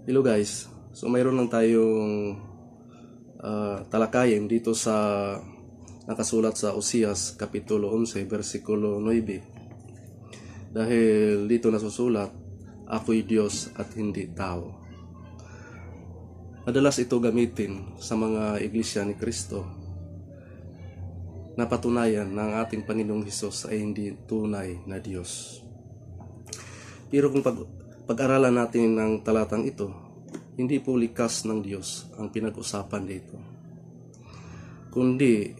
Hello guys. So mayroon lang tayong ah, talakayin dito sa nakasulat sa Osias Kapitulo 11 versikulo 9. Dahil dito nasusulat, ako'y Diyos at hindi tao. Madalas ito gamitin sa mga iglesia ni Kristo na patunayan na ang ating Panginoong Hesus ay hindi tunay na Diyos. Pero kung pag, pag-aralan natin ng talatang ito, hindi po likas ng Diyos ang pinag-usapan dito. Kundi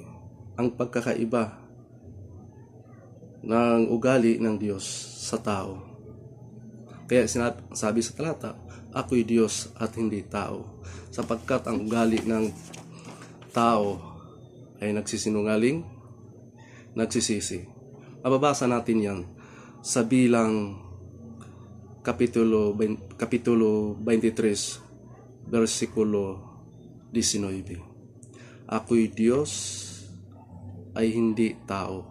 ang pagkakaiba ng ugali ng Diyos sa tao. Kaya sinabi, sabi sa talata, ako'y Diyos at hindi tao. Sapagkat ang ugali ng tao ay nagsisinungaling, nagsisisi. Mababasa natin yan sa bilang kapitulo, 20 kapitulo 23, versikulo 19. Ako'y Diyos ay hindi tao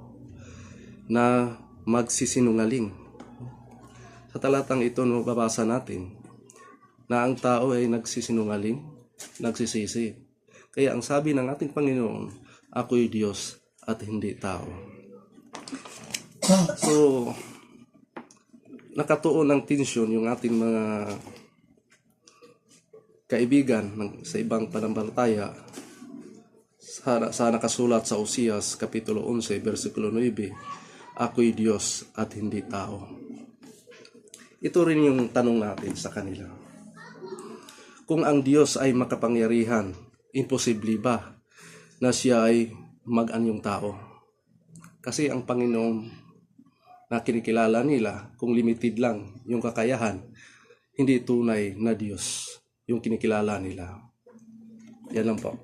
na magsisinungaling. Sa talatang ito, mababasa natin na ang tao ay nagsisinungaling, nagsisisi. Kaya ang sabi ng ating Panginoon, ako'y Diyos at hindi tao. So, nakatuon ng tensyon yung ating mga kaibigan ng, sa ibang pananampalataya sa, sa nakasulat sa Osias Kapitulo 11, versikulo 9, Ako'y Diyos at hindi tao. Ito rin yung tanong natin sa kanila. Kung ang Diyos ay makapangyarihan, imposible ba na siya ay mag-anyong tao? Kasi ang Panginoon na kinikilala nila, kung limited lang yung kakayahan, hindi tunay na Diyos yung kinikilala nila. Yan lang po.